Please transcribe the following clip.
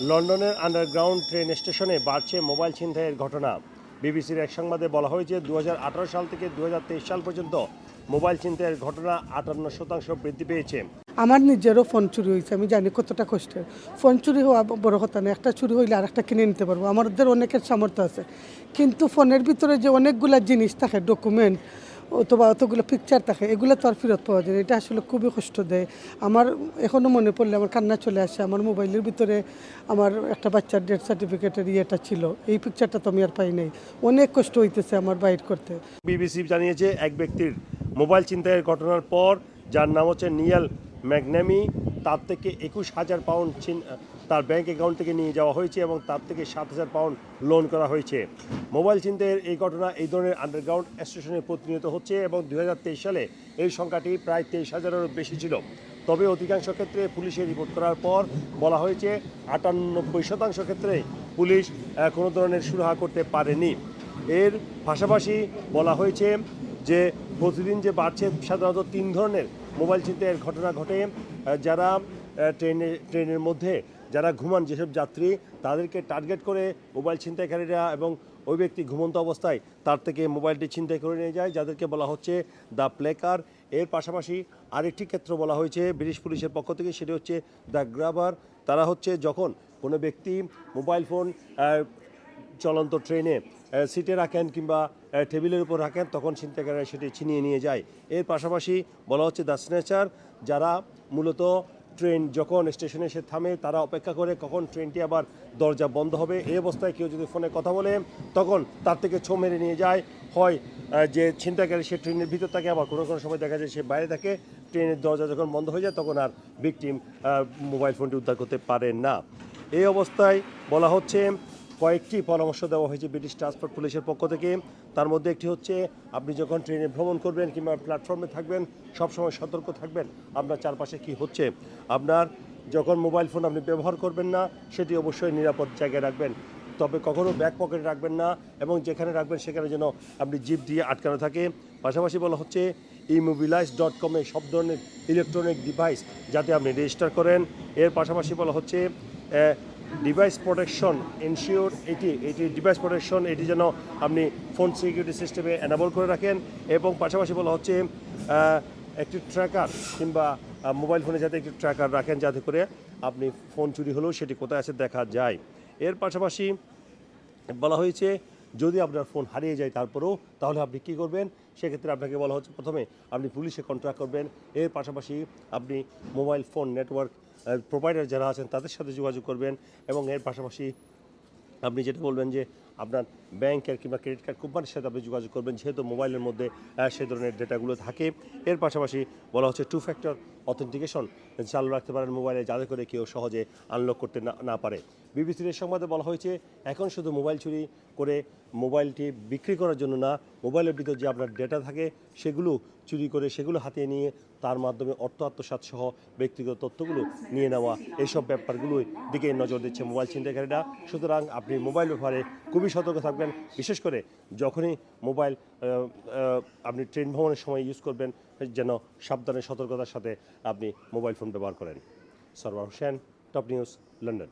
লন্ডনের underground train স্টেশনে বাড়ছে মোবাইল ছিনতাইয়ের ঘটনা। বিবিসির এক সংবাদে বলা হয়েছে দু হাজার আঠেরো সাল থেকে দু হাজার তেইশ সাল পর্যন্ত মোবাইল ছিনতাইয়ের ঘটনা আটান্ন শতাংশ বৃদ্ধি পেয়েছে। আমার নিজেরও ফোন চুরি হয়েছে, আমি জানি কতটা কষ্টের। ফোন চুরি হওয়া বড় কথা না, একটা চুরি হইলে আর একটা কিনে নিতে পারব। আমাদের অনেকের সামর্থ্য আছে। কিন্তু ফোনের ভিতরে যে অনেকগুলা জিনিস থাকে, ডকুমেন্ট অথবা অতগুলো পিকচার থাকে, এগুলো তো আর ফেরত পাওয়া যায়। এটা আসলে খুবই কষ্ট দেয় আমার এখনও মনে পড়লে আমার কান্না চলে আসে, আমার মোবাইলের ভিতরে আমার একটা বাচ্চার ডেথ সার্টিফিকেটের ইয়েটা ছিল। এই পিকচারটা তো আমি আর পাই নাই। অনেক কষ্ট হইতেছে আমার বাইর করতে। বিবিসি জানিয়েছে, এক ব্যক্তির মোবাইল ছিনতাইয়ের ঘটনার পর, যার নাম হচ্ছে নিয়াল ম্যাগনামি, তার থেকে একুশ হাজার পাউন্ড তার ব্যাংক অ্যাকাউন্ট থেকে নিয়ে যাওয়া হয়েছে এবং তার থেকে সাত হাজার পাউন্ড লোন করা হয়েছে। মোবাইল ছিনতাইয়ের এই ঘটনা এই ধরনের আন্ডারগ্রাউন্ড স্টেশনে প্রতিনিয়ত হচ্ছে এবং দু হাজার তেইশ সালে এই সংখ্যাটি প্রায় তেইশ হাজারেরও বেশি ছিল। তবে অধিকাংশ ক্ষেত্রে পুলিশে রিপোর্ট করার পর বলা হয়েছে আটানব্বই শতাংশ ক্ষেত্রে পুলিশ কোনো ধরনের সুরাহা করতে পারেনি। এর পাশাপাশি বলা হয়েছে যে প্রতিদিন যে বাড়ছে সাধারণত তিন ধরনের মোবাইল ছিনতাইয়ের ঘটনা ঘটে। যারা ট্রেনে, ট্রেনের মধ্যে যারা ঘুমান যেসব যাত্রী, তাদেরকে টার্গেট করে মোবাইল ছিনতাইকারীরা এবং ওই ব্যক্তি ঘুমন্ত অবস্থায় তার থেকে মোবাইলটি ছিনতাই করে নিয়ে যায়, যাদেরকে বলা হচ্ছে দ্য প্লেকার। এর পাশাপাশি আরেকটি ক্ষেত্র বলা হয়েছে, ব্রিটিশ পুলিশের পক্ষ থেকে, সেটি হচ্ছে দ্য গ্রাবার। তারা হচ্ছে যখন কোনো ব্যক্তি মোবাইল ফোন চলন্ত ট্রেনে সিটে রাখেন কিংবা টেবিলের উপর রাখেন, তখন ছিনতাইকারীরা সেটি ছিনিয়ে নিয়ে যায়। এর পাশাপাশি বলা হচ্ছে, দ্য স্নেচার যারা মূলত ট্রেন যখন স্টেশনে এসে থামে, তারা অপেক্ষা করে কখন ট্রেনটি আবার দরজা বন্ধ হবে। এই অবস্থায় কেউ যদি ফোনে কথা বলে, তখন তার থেকে ছো মেরে নিয়ে যায়। হয় যে ছিনতাইকারী সে ট্রেনের ভিতর থাকে, আবার কোনো কোনো সময় দেখা যায় সে বাইরে থাকে। ট্রেনের দরজা যখন বন্ধ হয়ে যায়, তখন আর ভিকটিম মোবাইল ফোনটি উদ্ধার করতে পারে না। এই অবস্থায় বলা হচ্ছে কয়েকটি পরামর্শ দেওয়া হয়েছে ব্রিটিশ ট্রান্সপোর্ট পুলিশের পক্ষ থেকে। তার মধ্যে একটি হচ্ছে, আপনি যখন ট্রেনে ভ্রমণ করবেন কিংবা প্ল্যাটফর্মে থাকবেন, সবসময় সতর্ক থাকবেন, আপনার চারপাশে কি হচ্ছে। আপনার যখন মোবাইল ফোন আপনি ব্যবহার করবেন না, সেটি অবশ্যই নিরাপদ জায়গায় রাখবেন। তবে কখনও ব্যাক পকেটে রাখবেন না এবং যেখানে রাখবেন সেখানে যেন আপনি জিপ দিয়ে আটকানো থাকে। পাশাপাশি বলা হচ্ছে ইমোবিলাইজ ডট কমে সব ধরনের ইলেকট্রনিক ডিভাইস যাতে আপনি রেজিস্টার করেন। এর পাশাপাশি বলা হচ্ছে ডিভাইস প্রোটেকশন ইনশিওর এটি এটি ডিভাইস প্রোটেকশন এটি যেন আপনি ফোন সিকিউরিটি সিস্টেমে অ্যানাবল করে রাখেন এবং পাশাপাশি বলা হচ্ছে একটি ট্র্যাকার কিংবা মোবাইল ফোনে যাতে একটি ট্র্যাকার রাখেন যাতে করে আপনি ফোন চুরি হলেও সেটি কোথায় আছে দেখা যায়। এর পাশাপাশি বলা হয়েছে, যদি আপনার ফোন হারিয়ে যায় তারপরেও, তাহলে আপনি কী করবেন? সেক্ষেত্রে আপনাকে বলা হচ্ছে প্রথমে আপনি পুলিশে কন্ট্রাক্ট করবেন। এর পাশাপাশি আপনি মোবাইল ফোন নেটওয়ার্ক প্রোভাইডার যারা আছেন তাদের সাথে যোগাযোগ করবেন এবং এর পাশাপাশি আপনি যেটা বলবেন যে আপনার ব্যাংকের কিংবা ক্রেডিট কার্ড কোম্পানির সাথে আপনি যোগাযোগ করবেন, যেহেতু মোবাইলের মধ্যে সে ধরনের ডেটাগুলো থাকে। এর পাশাপাশি বলা হচ্ছে টু ফ্যাক্টর অথেন্টিকেশন চালু রাখতে পারেন মোবাইলে, যাতে করে কেউ সহজে আনলক করতে না পারে। বিবিসির সংবাদে বলা হয়েছে, এখন শুধু মোবাইল চুরি করে মোবাইলটি বিক্রি করার জন্য না, মোবাইলের ভিতর যে আপনার ডেটা থাকে, সেগুলো চুরি করে সেগুলো হাতিয়ে নিয়ে তার মাধ্যমে অর্থ আত্মসাৎ সহ ব্যক্তিগত তথ্যগুলো নিয়ে নেওয়া। এইসব ব্যাপারগুলোই দিকে নজর দিচ্ছে মোবাইল ছিনতাইকারীরা। সুতরাং আপনি মোবাইল ব্যবহারে খুবই সতর্ক থাকবেন। বিশেষ করে যখনই মোবাইল আপনি ট্রেন ভ্রমণের সময় ইউজ করবেন, যেন সাবধানে, সতর্কতার সাথে আপনি মোবাইল ফোন ব্যবহার করেন। Sarwar Hossain top news London